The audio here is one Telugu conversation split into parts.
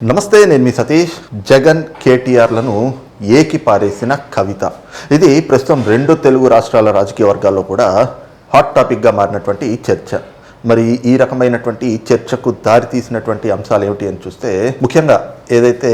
నమస్తే నేను మీ సతీష్. జగన్ కేటీఆర్లను ఏకి పారేసిన కవిత. ఇది ప్రస్తుతం రెండు తెలుగు రాష్ట్రాల రాజకీయ వర్గాల్లో కూడా హాట్ టాపిక్గా మారినటువంటి చర్చ. మరి ఈ రకమైనటువంటి చర్చకు దారి తీసినటువంటి అంశాలు ఏమిటి అని చూస్తే ముఖ్యంగా ఏదైతే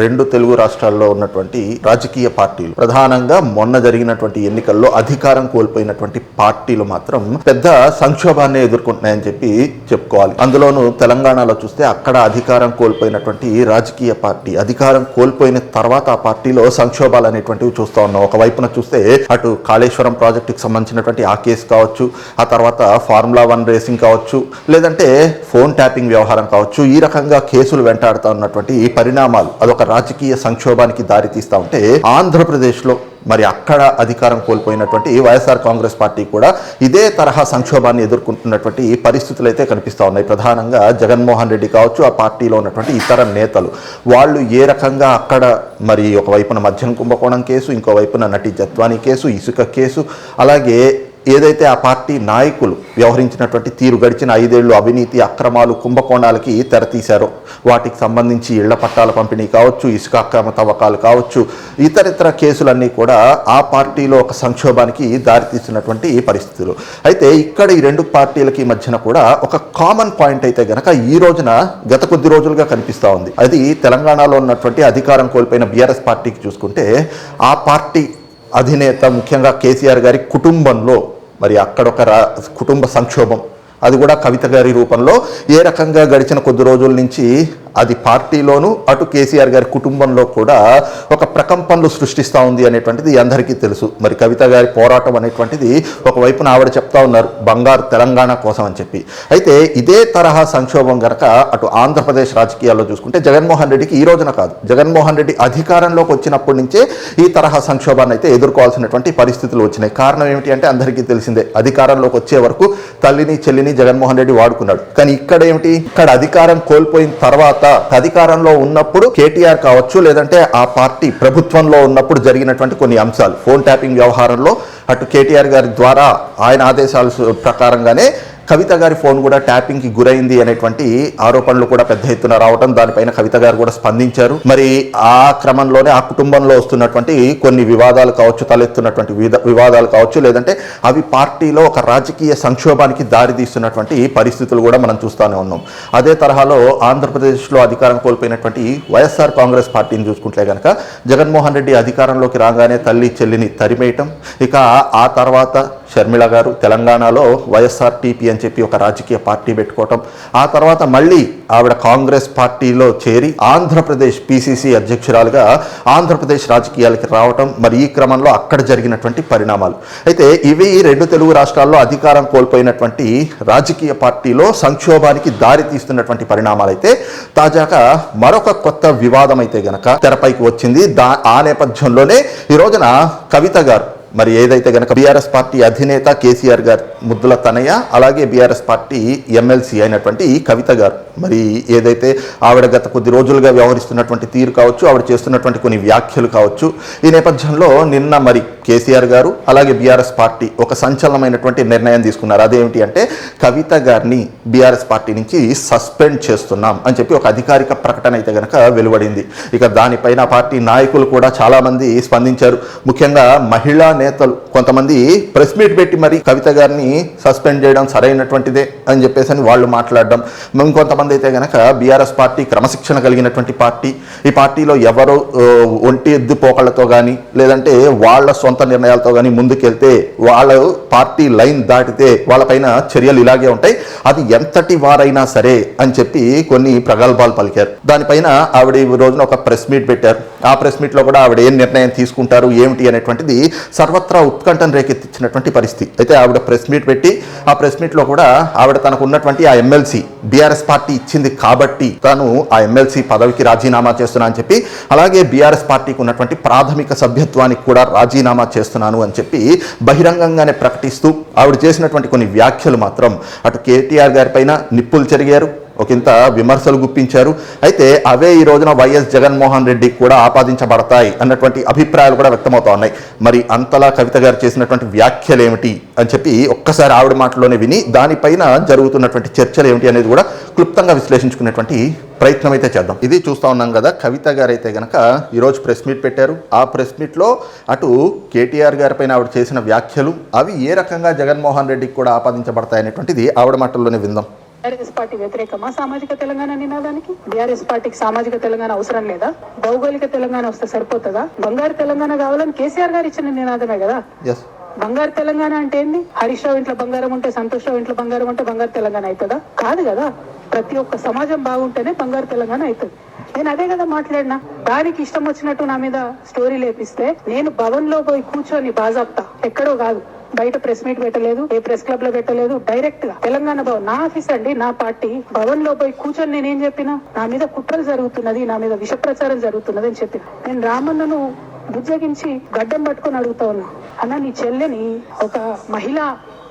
రెండు తెలుగు రాష్ట్రాల్లో ఉన్నటువంటి రాజకీయ పార్టీలు. ప్రధానంగా మొన్న జరిగినటువంటి ఎన్నికల్లో అధికారం కోల్పోయినటువంటి పార్టీలు మాత్రం పెద్ద సంక్షోభాన్ని ఎదుర్కొంటున్నాయని చెప్పి చెప్పుకోవాలి. అందులోనూ తెలంగాణలో చూస్తే అక్కడ అధికారం కోల్పోయినటువంటి రాజకీయ పార్టీ అధికారం కోల్పోయిన తర్వాత ఆ పార్టీలో సంక్షోభాలు అనేటువంటివి చూస్తూ ఉన్నాం. ఒకవైపున చూస్తే అటు కాళేశ్వరం ప్రాజెక్టుకి సంబంధించినటువంటి ఆ కేసు కావచ్చు ఆ తర్వాత ఫార్ములా వన్ రేసింగ్ కావచ్చు లేదంటే ఫోన్ ట్యాపింగ్ వ్యవహారం కావచ్చు ఈ రకంగా కేసులు వెంటాడుతూ ఉన్నటువంటి పరిణామాలు. అదొక రాజకీయ సంక్షోభానికి దారితీస్తా ఉంటే ఆంధ్రప్రదేశ్లో మరి అక్కడ అధికారం కోల్పోయినటువంటి వైఎస్ఆర్ కాంగ్రెస్ పార్టీ కూడా ఇదే తరహా సంక్షోభాన్ని ఎదుర్కొంటున్నటువంటి పరిస్థితులు అయితే కనిపిస్తూ ఉన్నాయి. ప్రధానంగా జగన్మోహన్ రెడ్డి కావచ్చు ఆ పార్టీలో ఉన్నటువంటి ఇతర నేతలు. వాళ్ళు ఏ రకంగా అక్కడ మరి ఒకవైపున మధ్యన కుంభకోణం కేసు ఇంకో వైపున నటి జత్వానీ కేసు ఇసుక కేసు అలాగే ఏదైతే ఆ పార్టీ నాయకులు వ్యవహరించినటువంటి తీరు గడిచిన ఐదేళ్ళు అవినీతి అక్రమాలు కుంభకోణాలకి తెరతీశారో వాటికి సంబంధించి ఇళ్ళ పట్టాల పంపిణీ కావచ్చు ఇసుక అక్రమ తవ్వకాలు కావచ్చు ఇతరితర కేసులన్నీ కూడా ఆ పార్టీలో ఒక సంక్షోభానికి దారితీస్తున్నటువంటి పరిస్థితులు. అయితే ఇక్కడ ఈ రెండు పార్టీలకి మధ్యన కూడా ఒక కామన్ పాయింట్ అయితే గనక ఈ రోజున గత కొద్ది రోజులుగా కనిపిస్తూ ఉంది. అది తెలంగాణలో ఉన్నటువంటి అధికారం కోల్పోయిన బీఆర్ఎస్ పార్టీకి చూసుకుంటే ఆ పార్టీ అధినేత ముఖ్యంగా కేసీఆర్ గారి కుటుంబంలో మరి అక్కడ ఒక రా కుటుంబ సంక్షోభం. అది కూడా కవిత గారి రూపంలో. ఏ రకంగా గడిచిన కొద్ది రోజుల నుంచి అది పార్టీలోను అటు కేసీఆర్ గారి కుటుంబంలో కూడా ఒక ప్రకంపనలు సృష్టిస్తూ ఉంది అనేటువంటిది అందరికీ తెలుసు. మరి కవిత గారి పోరాటం అనేటువంటిది ఒకవైపున ఆవిడ చెప్తా ఉన్నారు బంగారు తెలంగాణ కోసం అని చెప్పి. అయితే ఇదే తరహా సంక్షోభం గనక అటు ఆంధ్రప్రదేశ్ రాజకీయాల్లో చూసుకుంటే జగన్మోహన్ రెడ్డికి ఈ రోజున కాదు. జగన్మోహన్ రెడ్డి అధికారంలోకి వచ్చినప్పటి నుంచే ఈ తరహా సంక్షోభాన్ని అయితే ఎదుర్కోవాల్సినటువంటి పరిస్థితులు వచ్చినాయి. కారణం ఏమిటి అంటే అందరికీ తెలిసిందే అధికారంలోకి వచ్చే వరకు తల్లిని చెల్లిని జగన్మోహన్ రెడ్డి వాడుకున్నాడు. కానీ ఇక్కడ ఏమిటి? ఇక్కడ అధికారం కోల్పోయిన తర్వాత అధికారంలో ఉన్నప్పుడు కేటీఆర్ కావచ్చు లేదంటే ఆ పార్టీ ప్రభుత్వంలో ఉన్నప్పుడు జరిగినటువంటి కొన్ని అంశాలు ఫోన్ ట్యాపింగ్ వ్యవహారంలో అటు కేటీఆర్ గారి ద్వారా ఆయన ఆదేశాల ప్రకారంగానే కవిత గారి ఫోన్ కూడా ట్యాపింగ్కి గురైంది అనేటువంటి ఆరోపణలు కూడా పెద్ద ఎత్తున రావడం దానిపైన కవిత గారు కూడా స్పందించారు. మరి ఆ క్రమంలోనే ఆ కుటుంబంలో వస్తున్నటువంటి కొన్ని వివాదాలు కావచ్చు తలెత్తున్నటువంటి వివాదాలు కావచ్చు లేదంటే అవి పార్టీలో ఒక రాజకీయ సంక్షోభానికి దారితీస్తున్నటువంటి పరిస్థితులు కూడా మనం చూస్తూనే ఉన్నాం. అదే తరహాలో ఆంధ్రప్రదేశ్లో అధికారం కోల్పోయినటువంటి వైఎస్ఆర్ కాంగ్రెస్ పార్టీని చూసుకుంటే కనుక జగన్మోహన్ రెడ్డి అధికారంలోకి రాగానే తల్లి చెల్లిని తరిమేయటం ఇక ఆ తర్వాత షర్మిళ గారు తెలంగాణలో వైఎస్ఆర్టీపీ అని చెప్పి ఒక రాజకీయ పార్టీ పెట్టుకోవటం. ఆ తర్వాత మళ్ళీ ఆవిడ కాంగ్రెస్ పార్టీలో చేరి ఆంధ్రప్రదేశ్ పిసిసి అధ్యక్షురాలుగా ఆంధ్రప్రదేశ్ రాజకీయాలకి రావటం మరి ఈ క్రమంలో అక్కడ జరిగినటువంటి పరిణామాలు. అయితే ఇవి రెండు తెలుగు రాష్ట్రాల్లో అధికారం కోల్పోయినటువంటి రాజకీయ పార్టీలో సంక్షోభానికి దారి తీస్తున్నటువంటి పరిణామాలు అయితే తాజాగా మరొక కొత్త వివాదం అయితే గనక తెరపైకి వచ్చింది. దా ఆ నేపథ్యంలోనే ఈ రోజున కవిత గారు మరి ఏదైతే గనక బీఆర్ఎస్ పార్టీ అధినేత కేసీఆర్ గారు ముద్దుల తనయ్య అలాగే బీఆర్ఎస్ పార్టీ ఎమ్మెల్సీ అయినటువంటి కవిత గారు. మరి ఏదైతే ఆవిడ గత కొద్ది రోజులుగా వ్యవహరిస్తున్నటువంటి తీరు కావచ్చు ఆవిడ చేస్తున్నటువంటి కొన్ని వ్యాఖ్యలు కావచ్చు ఈ నేపథ్యంలో నిన్న మరి కేసీఆర్ గారు అలాగే బీఆర్ఎస్ పార్టీ ఒక సంచలనమైనటువంటి నిర్ణయం తీసుకున్నారు. అదేమిటి అంటే కవిత గారిని బీఆర్ఎస్ పార్టీ నుంచి సస్పెండ్ చేస్తున్నాం అని చెప్పి ఒక అధికారిక ప్రకటన అయితే గనక వెలువడింది. ఇక దానిపైన పార్టీ నాయకులు కూడా చాలా మంది స్పందించారు. ముఖ్యంగా మహిళా నేతలు కొంతమంది ప్రెస్ మీట్ పెట్టి మరి కవిత గారిని సస్పెండ్ చేయడం సరైనటువంటిదే అని చెప్పేసి అని వాళ్ళు మాట్లాడడం. ఇంకొంతమంది అయితే గనక బీఆర్ఎస్ పార్టీ క్రమశిక్షణ కలిగినటువంటి పార్టీ ఈ పార్టీలో ఎవరు ఒంటి ఎద్దు పోకళ్ళతో కానీ లేదంటే వాళ్ళ సొంత నిర్ణయాలతో కానీ ముందుకెళ్తే వాళ్ళ పార్టీ లైన్ దాటితే వాళ్ళపైన చర్యలు ఇలాగే ఉంటాయి. అది ఎంతటి వారైనా సరే అని చెప్పి కొన్ని ప్రగల్భాలు పలికారు. దానిపైన ఆవిడ ఈ రోజున ఒక ప్రెస్ మీట్ పెట్టారు. ఆ ప్రెస్ మీట్లో కూడా ఆవిడ ఏం నిర్ణయం తీసుకుంటారు ఏమిటి అనేటువంటిది సర్వత్రా ఉత్కంఠను రేకెత్తించినటువంటి పరిస్థితి. అయితే ఆవిడ ప్రెస్ మీట్ పెట్టి ఆ ప్రెస్ మీట్లో కూడా ఆవిడ తనకు ఉన్నటువంటి ఆ ఎమ్మెల్సీ బీఆర్ఎస్ పార్టీ ఇచ్చింది కాబట్టి తాను ఆ ఎమ్మెల్సీ పదవికి రాజీనామా చేస్తున్నా అని చెప్పి అలాగే బీఆర్ఎస్ పార్టీకి ఉన్నటువంటి ప్రాథమిక సభ్యత్వానికి కూడా రాజీనామా చేస్తున్నాను అని చెప్పి బహిరంగంగానే ప్రకటిస్తూ ఆవిడ చేసినటువంటి కొన్ని వ్యాఖ్యలు మాత్రం అటు కేటీఆర్ గారి పైన నిప్పులు చెరిగారు ఒకంత విమర్శలు గుప్పించారు. అయితే అవే ఈ రోజున వైఎస్ జగన్మోహన్ రెడ్డికి కూడా ఆపాదించబడతాయి అన్నటువంటి అభిప్రాయాలు కూడా వ్యక్తమవుతా ఉన్నాయి. మరి అంతలా కవిత గారు చేసినటువంటి వ్యాఖ్యలు ఏమిటి అని చెప్పి ఒక్కసారి ఆవిడ మాటలోనే విని దానిపైన జరుగుతున్నటువంటి చర్చలు ఏమిటి అనేది కూడా క్లుప్తంగా విశ్లేషించుకునేటువంటి ప్రయత్నం అయితే చేద్దాం. ఇది చూస్తా ఉన్నాం కదా కవిత గారు అయితే కనుక ఈరోజు ప్రెస్ మీట్ పెట్టారు. ఆ ప్రెస్ మీట్లో అటు కేటీఆర్ గారి పైన ఆవిడ చేసిన వ్యాఖ్యలు అవి ఏ రకంగా జగన్మోహన్ రెడ్డికి కూడా ఆపాదించబడతాయి అనేటువంటిది ఆవిడ మాటల్లోనే విందాం. బీఆర్ఎస్ పార్టీ వ్యతిరేకమా? సామాజిక తెలంగాణ నినాదానికి? బీఆర్ఎస్ పార్టీకి సామాజిక తెలంగాణ అవసరం లేదా? భౌగోళిక తెలంగాణ వస్తే సరిపోతుందా? బంగారు తెలంగాణ కావాలని కేసీఆర్ గారు ఇచ్చిన నినాదమే కదా? బంగారు తెలంగాణ అంటే ఏంది? హరీష్ రావు ఇంట్లో బంగారం ఉంటే సంతోష్ రావు ఇంట్లో బంగారం ఉంటే బంగారు తెలంగాణ అవుతుందా? కాదు కదా. ప్రతి ఒక్క సమాజం బాగుంటేనే బంగారు తెలంగాణ అవుతుంది. నేను అదే కదా మాట్లాడినా. దానికి ఇష్టం వచ్చినట్టు నా మీద స్టోరీ లేపిస్తే నేను భవన్లో పోయి కూర్చొని బాజాప్తా. ఎక్కడో కాదు. బయట ప్రెస్ మీట్ పెట్టలేదు ఏ ప్రెస్ క్లబ్లో పెట్టలేదు. డైరెక్ట్గా తెలంగాణ భవన్ నా ఆఫీస్ అండి నా పార్టీ. భవన్లో పోయి కూర్చొని నేనేం చెప్పినా? నా మీద కుట్రలు జరుగుతున్నది నా మీద విష ప్రచారం జరుగుతున్నది అని చెప్పిన. నేను రామన్నను బుజ్జగించి గడ్డం పట్టుకొని అడుగుతా ఉన్నా. అన్న నీ చెల్లెని ఒక మహిళ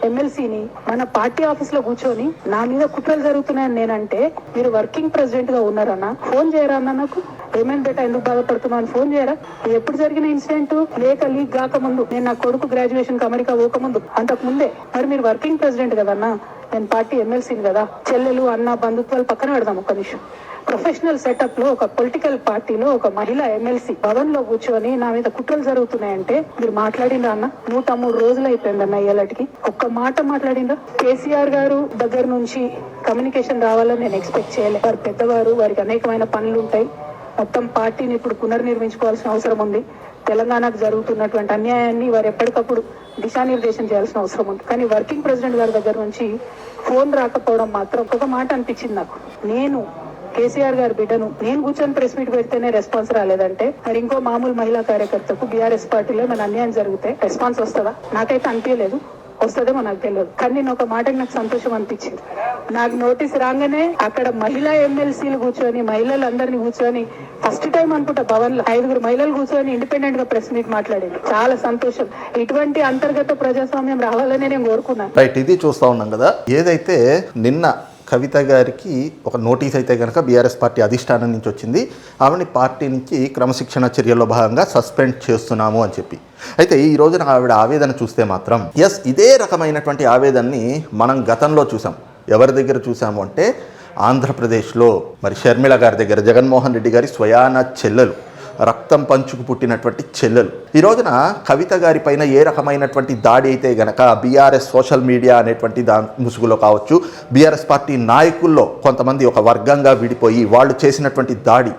ఎమ్మెల్సీని మన పార్టీ ఆఫీస్లో కూర్చొని నా మీద కుట్రలు జరుగుతున్నాయని నేనంటే మీరు వర్కింగ్ ప్రెసిడెంట్గా ఉన్నారన్న? ఫోన్ చేయరా అన్న నాకు? ఏమైంది బెట్ట ఎందుకు బాధపడుతున్నావు? అని ఫోన్ చేయరా? ఎప్పుడు జరిగిన ఇన్సిడెంట్ లేక లీక్ కాకముందు? నేను నా కొడుకు గ్రాడ్యుయేషన్కి అమెరికా పోకముందు? అంతకు ముందే మరి మీరు వర్కింగ్ ప్రెసిడెంట్ కదన్నా? నేను పార్టీ ఎమ్మెల్సీని కదా? చెల్లెలు అన్న బంధుత్వాలు పక్కన పెడదాం ఒక్క నిమిషం. ప్రొఫెషనల్ సెటప్లో ఒక పొలిటికల్ పార్టీలో ఒక మహిళ ఎమ్మెల్సీ భవన్లో కూర్చొని నా మీద కుట్రలు జరుగుతున్నాయంటే మీరు మాట్లాడిండ్రా అన్న? నూట మూడు రోజులు అయిపోయిందన్న ఇలాంటికి ఒక్క మాట మాట్లాడిండ్రా? కేసీఆర్ గారు దగ్గర నుంచి కమ్యూనికేషన్ రావాలని నేను ఎక్స్పెక్ట్ చేయలేదు వారు పెద్దవారు వారికి అనేకమైన పనులు ఉంటాయి మొత్తం పార్టీని ఇప్పుడు పునర్నిర్మించుకోవాల్సిన అవసరం ఉంది. తెలంగాణకు జరుగుతున్నటువంటి అన్యాయాన్ని వారు ఎప్పటికప్పుడు దిశానిర్దేశం చేయాల్సిన అవసరం ఉంది. కానీ వర్కింగ్ ప్రెసిడెంట్ గారి దగ్గర నుంచి ఫోన్ రాకపోవడం మాత్రం ఒక మాట అనిపించింది నాకు. నేను కేసీఆర్ గారి బిడ్డను నేను కూర్చొని ప్రెస్ మీట్ పెడితేనే రెస్పాన్స్ రాలేదంటే మరి ఇంకో మామూలు మహిళా కార్యకర్తకు బీఆర్ఎస్ పార్టీలో మన అన్యాయం జరిగితే రెస్పాన్స్ వస్తుందా? నాకైతే అనిపించలేదు. వస్తుందేమో నాకు తెలియదు. కానీ నేను ఒక మాటకి నాకు సంతోషం అనిపించింది. నాకు నోటీస్ రాగానే అక్కడ మహిళా ఎమ్మెల్సీలు కూర్చొని మహిళలందరినీ కూర్చొని ఫస్ట్ టైం అనుకుంటా భవన్లో ఐదుగురు మహిళలు కూర్చొని ఇండిపెండెంట్గా ప్రెస్ మీట్ మాట్లాడింది చాలా సంతోషం. ఇటువంటి అంతర్గత ప్రజాస్వామ్యం రావాలని నేను కోరుకున్నాను. రైట్ ఇది చూస్తా ఉన్నాం కదా. ఏదైతే నిన్న కవిత గారికి ఒక నోటీస్ అయితే కనుక బీఆర్ఎస్ పార్టీ అధిష్టానం నుంచి వచ్చింది. ఆవిడని పార్టీ నుంచి క్రమశిక్షణ చర్యల్లో భాగంగా సస్పెండ్ చేస్తున్నాము అని చెప్పి. అయితే ఈ రోజున ఆవిడ ఆవేదన చూస్తే మాత్రం ఎస్ ఇదే రకమైనటువంటి ఆవేదనని మనం గతంలో చూసాం. ఎవరి దగ్గర చూసాము అంటే ఆంధ్రప్రదేశ్లో మరి షర్మిల గారి దగ్గర జగన్మోహన్ రెడ్డి గారి స్వయాన చెల్లెలు రక్తం పంచుకు పుట్టినటువంటి చెల్లెలు. ఈ రోజున కవిత గారి పైన ఏ రకమైనటువంటి దాడి అయితే గనక బీఆర్ఎస్ సోషల్ మీడియా అనేటువంటి దా ముసుగులో కావచ్చు బీఆర్ఎస్ పార్టీ నాయకుల్లో కొంతమంది ఒక వర్గంగా విడిపోయి వాళ్ళు చేసినటువంటి దాడి.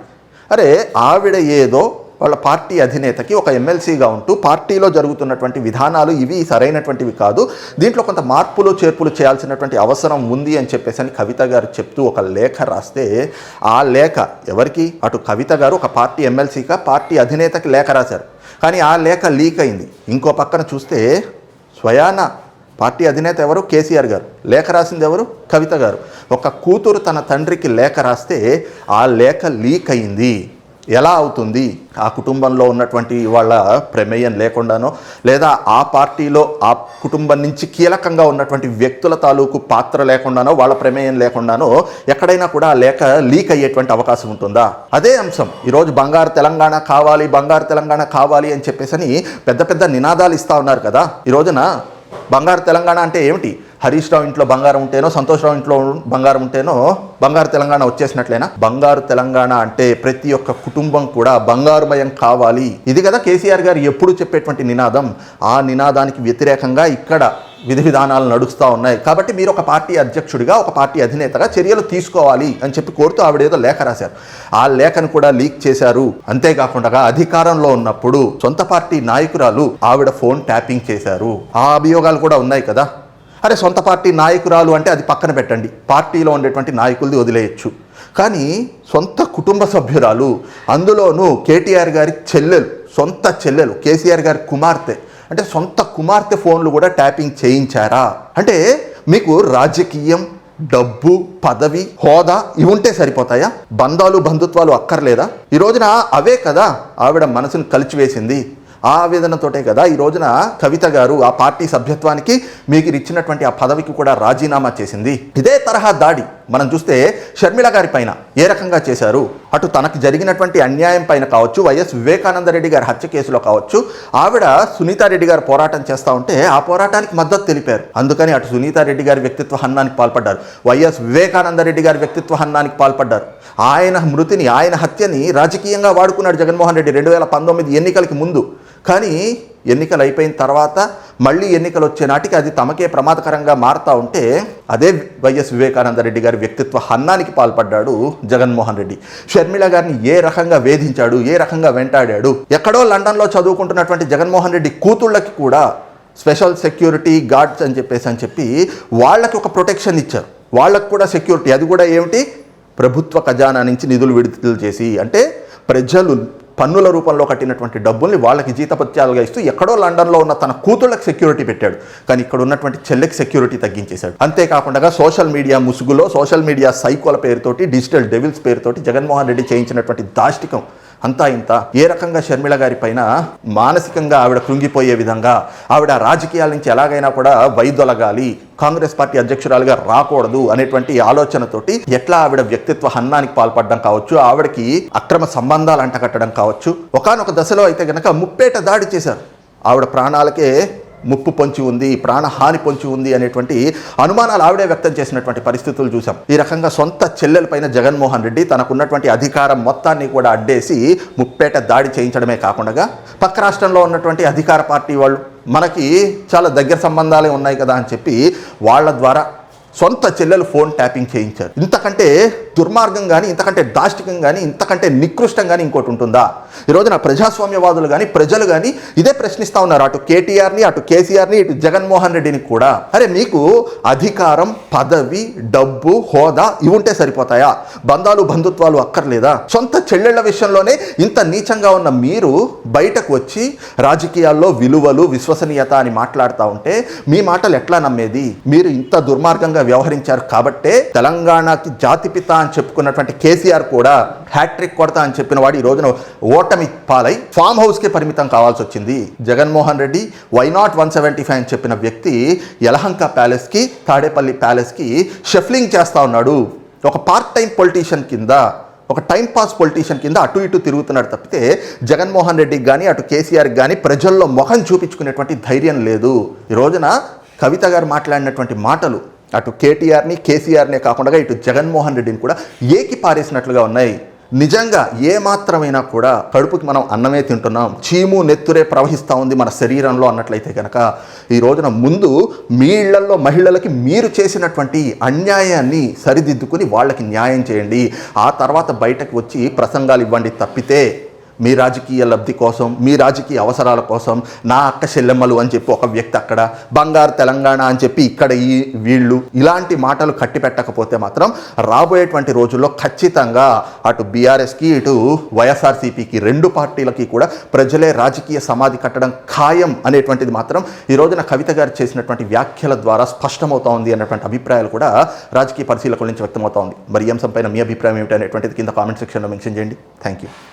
అరే ఆవిడ ఏదో వాళ్ళ పార్టీ అధినేతకి ఒక ఎమ్మెల్సీగా ఉంటూ పార్టీలో జరుగుతున్నటువంటి విధానాలు ఇవి సరైనటువంటివి కాదు. దీంట్లో కొంత మార్పులు చేర్పులు చేయాల్సినటువంటి అవసరం ఉంది అని చెప్పేసి అని కవిత గారు చెప్తూ ఒక లేఖ రాస్తే ఆ లేఖ ఎవరికి? అటు కవిత గారు ఒక పార్టీ ఎమ్మెల్సీగా పార్టీ అధినేతకి లేఖ రాశారు. కానీ ఆ లేఖ లీక్ అయింది. ఇంకో పక్కన చూస్తే స్వయాన పార్టీ అధినేత ఎవరు? కేసీఆర్ గారు. లేఖ రాసింది ఎవరు? కవిత గారు. ఒక కూతురు తన తండ్రికి లేఖ రాస్తే ఆ లేఖ లీక్ అయింది. ఎలా అవుతుంది? ఆ కుటుంబంలో ఉన్నటువంటి వాళ్ళ ప్రమేయం లేకుండానో లేదా ఆ పార్టీలో ఆ కుటుంబం నుంచి కీలకంగా ఉన్నటువంటి వ్యక్తుల తాలూకు పాత్ర లేకుండానో వాళ్ళ ప్రమేయం లేకుండానో ఎక్కడైనా కూడా లేక లేఖ లీక్ అయ్యేటువంటి అవకాశం ఉంటుందా? అదే అంశం. ఈరోజు బంగారు తెలంగాణ కావాలి బంగారు తెలంగాణ కావాలి అని చెప్పేసి అని పెద్ద పెద్ద నినాదాలు ఇస్తా ఉన్నారు కదా. ఈ రోజున బంగారు తెలంగాణ అంటే ఏమిటి? హరీష్ రావు ఇంట్లో బంగారం ఉంటేనో సంతోష్ రావు ఇంట్లో బంగారం ఉంటేనో బంగారు తెలంగాణ వచ్చేసినట్లేనా? బంగారు తెలంగాణ అంటే ప్రతి ఒక్క కుటుంబం కూడా బంగారుమయం కావాలి. ఇది కదా కేసీఆర్ గారు ఎప్పుడు చెప్పేటువంటి నినాదం. ఆ నినాదానికి వ్యతిరేకంగా ఇక్కడ విధి విధానాలు నడుస్తూ ఉన్నాయి. కాబట్టి మీరు ఒక పార్టీ అధ్యక్షుడిగా ఒక పార్టీ అధినేతగా చర్యలు తీసుకోవాలి అని చెప్పి కోరుతూ ఆవిడ ఏదో లేఖ రాశారు. ఆ లేఖను కూడా లీక్ చేశారు. అంతేకాకుండా అధికారంలో ఉన్నప్పుడు సొంత పార్టీ నాయకురాలు ఆవిడ ఫోన్ ట్యాపింగ్ చేశారు. ఆ అభియోగాలు కూడా ఉన్నాయి కదా. అరే సొంత పార్టీ నాయకురాలు అంటే అది పక్కన పెట్టండి. పార్టీలో ఉండేటువంటి నాయకులది వదిలేయచ్చు. కానీ సొంత కుటుంబ సభ్యురాలు అందులోనూ కేటీఆర్ గారి చెల్లెలు సొంత చెల్లెలు కేసీఆర్ గారి కుమార్తె అంటే సొంత కుమార్తె ఫోన్లు కూడా ట్యాపింగ్ చేయించారా? అంటే మీకు రాజకీయం డబ్బు పదవి హోదా ఇవి ఉంటే సరిపోతాయా? బంధాలు బంధుత్వాలు అక్కర్లేదా? ఈ రోజున అవే కదా ఆవిడ మనసును కలిచివేసింది. ఆ ఆవేదనతోటే కదా ఈ రోజున కవిత గారు ఆ పార్టీ సభ్యత్వానికి మీకు ఇచ్చినటువంటి ఆ పదవికి కూడా రాజీనామా చేసింది. ఇదే తరహా దాడి. మనం చూస్తే షర్మిల గారి పైన ఏ రకంగా చేశారు? అటు తనకు జరిగినటువంటి అన్యాయం పైన కావచ్చు వైఎస్ వివేకానంద రెడ్డి గారి హత్య కేసులో కావచ్చు ఆవిడ సునీతారెడ్డి గారు పోరాటం చేస్తూ ఉంటే ఆ పోరాటానికి మద్దతు తెలిపారు. అందుకని అటు సునీతారెడ్డి గారి వ్యక్తిత్వ హన్నానికి పాల్పడ్డారు. వైఎస్ వివేకానంద రెడ్డి గారి వ్యక్తిత్వ హన్నానికి పాల్పడ్డారు. ఆయన మృతిని ఆయన హత్యని రాజకీయంగా వాడుకున్నాడు జగన్మోహన్ రెడ్డి రెండు వేల పంతొమ్మిది ఎన్నికలకి ముందు. కానీ ఎన్నికలు అయిపోయిన తర్వాత మళ్ళీ ఎన్నికలు వచ్చే నాటికి అది తమకే ప్రమాదకరంగా మారుతూ ఉంటే అదే వైఎస్ వివేకానంద రెడ్డి గారి వ్యక్తిత్వ హన్నానికి పాల్పడ్డాడు జగన్మోహన్ రెడ్డి. షర్మిల గారిని ఏ రకంగా వేధించాడు ఏ రకంగా వెంటాడాడు? ఎక్కడో లండన్లో చదువుకుంటున్నటువంటి జగన్మోహన్ రెడ్డి కూతుళ్ళకి కూడా స్పెషల్ సెక్యూరిటీ గార్డ్స్ అని చెప్పేసి అని చెప్పి వాళ్ళకి ఒక ప్రొటెక్షన్ ఇచ్చారు. వాళ్ళకు కూడా సెక్యూరిటీ. అది కూడా ఏమిటి? ప్రభుత్వ ఖజానా నుంచి నిధులు విడుదల చేసి అంటే ప్రజలు పన్నుల రూపంలో కట్టినటువంటి డబ్బుల్ని వాళ్ళకి జీతపత్యాలుగా ఇస్తూ ఎక్కడో లండన్లో ఉన్న తన కూతుళ్ళకి సెక్యూరిటీ పెట్టాడు. కానీ ఇక్కడ ఉన్నటువంటి చెల్లెకి సెక్యూరిటీ తగ్గించేశాడు. అంతేకాకుండా సోషల్ మీడియా ముసుగులో సోషల్ మీడియా సైకోల పేరుతోటి డిజిటల్ డెవిల్స్ పేరుతోటి జగన్మోహన్ రెడ్డి చేయించినటువంటి దాష్టికం అంతా ఇంత. ఏ రకంగా షర్మిళ గారి పైన మానసికంగా ఆవిడ కృంగిపోయే విధంగా ఆవిడ రాజకీయాల నుంచి ఎలాగైనా కూడా వైదొలగాలి కాంగ్రెస్ పార్టీ అధ్యక్షురాలుగా రాకూడదు అనేటువంటి ఆలోచనతోటి ఎట్లా ఆవిడ వ్యక్తిత్వ హన్నానికి పాల్పడడం కావచ్చు ఆవిడకి అక్రమ సంబంధాలు అంటగట్టడం కావచ్చు ఒకానొక దశలో అయితే గనక ముప్పేట దాడి చేశారు. ఆవిడ ప్రాణాలకే ముప్పు పొంచి ఉంది ప్రాణహాని పొంచి ఉంది అనేటువంటి అనుమానాలు ఆవిడే వ్యక్తం చేసినటువంటి పరిస్థితులు చూసాం ఈ రకంగా సొంత చెల్లెలపైన జగన్మోహన్ రెడ్డి తనకున్నటువంటి అధికారం మొత్తాన్ని కూడా అడ్డేసి ముప్పేట దాడి చేయించడమే కాకుండా పక్క రాష్ట్రంలో ఉన్నటువంటి అధికార పార్టీ వాళ్ళు మనకి చాలా దగ్గర సంబంధాలే ఉన్నాయి కదా అని చెప్పి వాళ్ళ ద్వారా సొంత చెల్లెలు ఫోన్ ట్యాపింగ్ చేయించారు. ఇంతకంటే దుర్మార్గం కానీ ఇంతకంటే దాష్టికం కానీ ఇంతకంటే నికృష్టం కానీ ఇంకోటి ఉంటుందా? ఈ రోజున ప్రజాస్వామ్యవాదులు కానీ ప్రజలు కానీ ఇదే ప్రశ్నిస్తూ ఉన్నారు. అటు కేటీఆర్ని అటు కేసీఆర్ని ఇటు జగన్మోహన్ రెడ్డిని కూడా. అరే మీకు అధికారం పదవి డబ్బు హోదా ఇవి ఉంటే సరిపోతాయా? బంధాలు బంధుత్వాలు అక్కర్లేదా? సొంత చెల్లెళ్ళ విషయంలోనే ఇంత నీచంగా ఉన్న మీరు బయటకు వచ్చి రాజకీయాల్లో విలువలు విశ్వసనీయత అని మాట్లాడుతూ ఉంటే మీ మాటలు ఎట్లా నమ్మేది? మీరు ఇంత దుర్మార్గంగా వ్యవహరించారు కాబట్టే తెలంగాణకి జాతిపిత అని చెప్పుకున్నటువంటి కేసీఆర్ కూడా హ్యాట్రిక్ కొడతా అని చెప్పిన వాడు ఈ రోజున ఓటమి పాలై ఫామ్ హౌస్కే పరిమితం కావాల్సి వచ్చింది. Jaganmohan Reddy why not one seventy five అని చెప్పిన వ్యక్తి యలహంక ప్యాలెస్కి తాడేపల్లి ప్యాలెస్కి షెఫ్లింగ్ చేస్తా ఉన్నాడు. ఒక పార్ట్ టైం పొలిటీషియన్ కింద ఒక టైం పాస్ పొలిటీషియన్ కింద అటు ఇటు తిరుగుతున్నాడు తప్పితే జగన్మోహన్ రెడ్డికి కానీ అటు కేసీఆర్ కానీ ప్రజల్లో మొహం చూపించుకునేటువంటి ధైర్యం లేదు. ఈ రోజున కవిత గారు మాట్లాడినటువంటి మాటలు అటు కేటీఆర్ని కేసీఆర్నే కాకుండా ఇటు జగన్మోహన్ రెడ్డిని కూడా ఏకి పారేసినట్లుగా ఉన్నాయి. నిజంగా ఏ మాత్రమైనా కూడా కడుపుకి మనం అన్నమే తింటున్నాం. చీము నెత్తురే ప్రవహిస్తూ ఉంది మన శరీరంలో అన్నట్లయితే కనుక ఈ రోజున ముందు మీ మహిళలకి మీరు చేసినటువంటి అన్యాయాన్ని సరిదిద్దుకుని వాళ్ళకి న్యాయం చేయండి. ఆ తర్వాత బయటకు వచ్చి ప్రసంగాలు ఇవ్వండి తప్పితే మీ రాజకీయ లబ్ధి కోసం మీ రాజకీయ అవసరాల కోసం నా అక్క చెల్లెమ్మలు అని చెప్పి ఒక వ్యక్తి అక్కడ బంగారు తెలంగాణ అని చెప్పి ఇక్కడ ఈ వీళ్ళు ఇలాంటి మాటలు కట్టి పెట్టకపోతే మాత్రం రాబోయేటువంటి రోజుల్లో ఖచ్చితంగా అటు బీఆర్ఎస్కి ఇటు వైఎస్ఆర్సీపీకి రెండు పార్టీలకి కూడా ప్రజలే రాజకీయ సమాధి కట్టడం ఖాయం అనేటువంటిది మాత్రం ఈ రోజున కవిత గారు చేసినటువంటి వ్యాఖ్యల ద్వారా స్పష్టమవుతా ఉంది అన్నటువంటి అభిప్రాయాలు కూడా రాజకీయ పరిశీలకుల నుంచి వ్యక్తమవుతా ఉంది. మరి ఈ అంశంపైన మీ అభిప్రాయం ఏమిటనేటువంటిది కింద కామెంట్ సెక్షన్లో మెన్షన్ చేయండి. Thank you